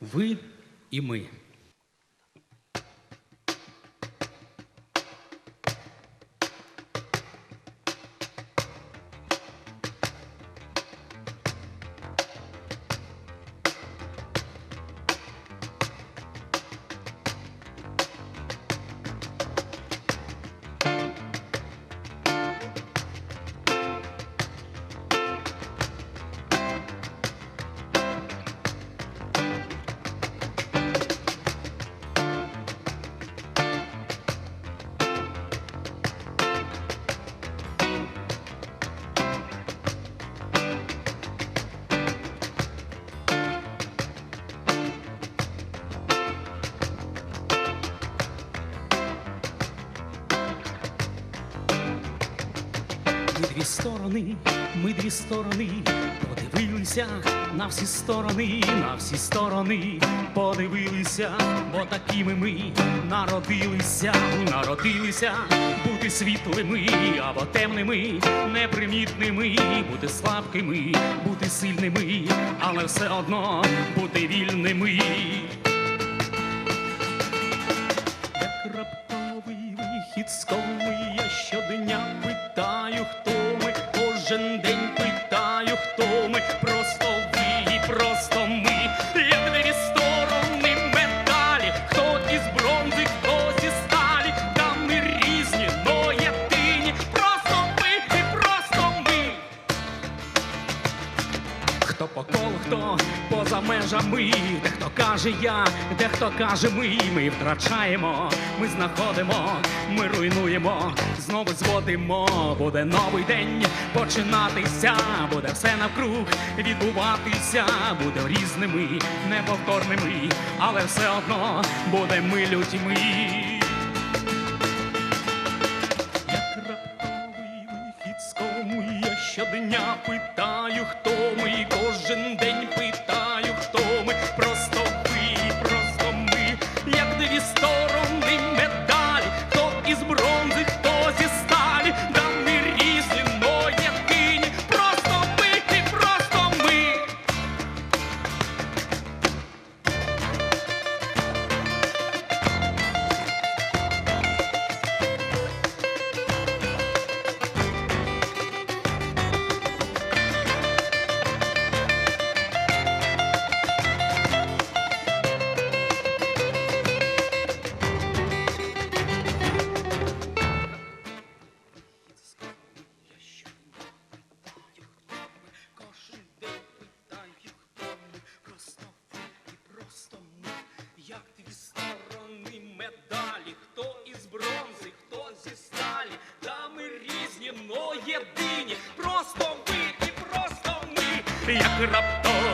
Ви і ми. Ми дві сторони, ми дві сторони, подивилися на всі сторони, на всі сторони, подивилися, бо такими ми народилися, народилися бути світлими або темними, непримітними, бути слабкими, бути сильними, але все одно бути вільними. Як раптовий вихід з коми, Хто по колу, хто поза межами, де хто каже я, де хто каже ми, ми втрачаємо, ми знаходимо, ми руйнуємо, знову зводимо, буде новий день починатися, буде все навкруг відбуватися, буде різними, неповторними, але все одно буде ми. лютьми. Щодня питаю, хто ми, і кожен день питаю, хто ми, просто ви, просто ми, як дві сторони єдині, просто ви і просто ми, як раптовий